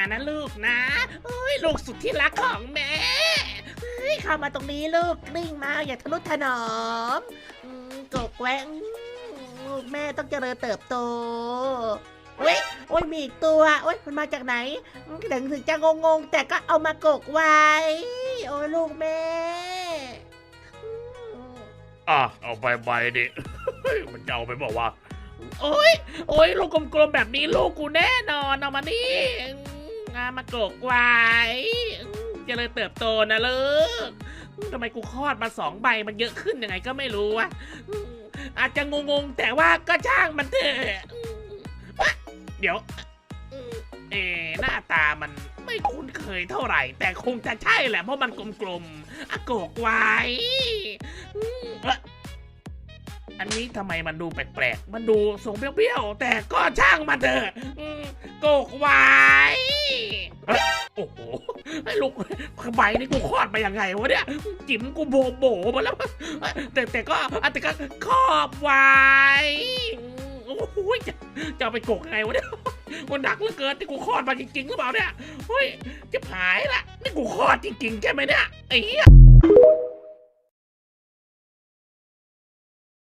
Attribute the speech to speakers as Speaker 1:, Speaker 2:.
Speaker 1: อันนั้นลูกนะเอ้ยลูกสุดที่รักของแม่เฮ้ยเข้ามาตรงนี้ลูกกลิ้งมาอย่าทะนุถนอมอืมกกแหวงลูกแม่ต้องเจริญเติบโตเว้ยโอ้ยมีอีกตัวโอ้ยมันมาจากไหนอืมถึงถึงจะงงๆแต่ก็เอามากกไว้ โอ้ยลูกแม่อืม
Speaker 2: อะเอาไปใบดิ มันจะเอาไปบอกว่า
Speaker 1: โอ้ย โอ้ยลูกกลมๆแบบนี้ลูกกูแน่นอนเอามานี่ อืมามากกไว้อืมเจริญเติบโตนะลูกทำไมกูคลอดมาสองใบมันเยอะขึ้นยังไงก็ไม่รู้วะอาจจะงงๆ แต่ว่าก็ช่างมันเถอะเดี๋ยว เอหน้าตามันไม่คุ้นเคยเท่าไหร่ แต่คงจะใช่แหละเพราะมันกลมๆอะกกไว้อันนี้ทำไมมันดูแปลกๆ มันดูทรงเปรี้ยวๆ แต่ก็ช่างมันเถอะ กกไว้โอ้โหไอ้ลูกใบนี่กูคลอดมายังไงวะเนี่ย จิ๋มกูโบโบมาแล้ว แต่แต่ก็แต่ก็ครอบไว้โอ้โหจะจะเอาไปกกไงวะเนี่ยมันหนักเหลือเกินที่กูคลอดมาจริงๆหรือเปล่าเนี่ยเฮ้ยจะหายละนี่กูคลอดจริงๆใช่ไหมเนี่ยไอ้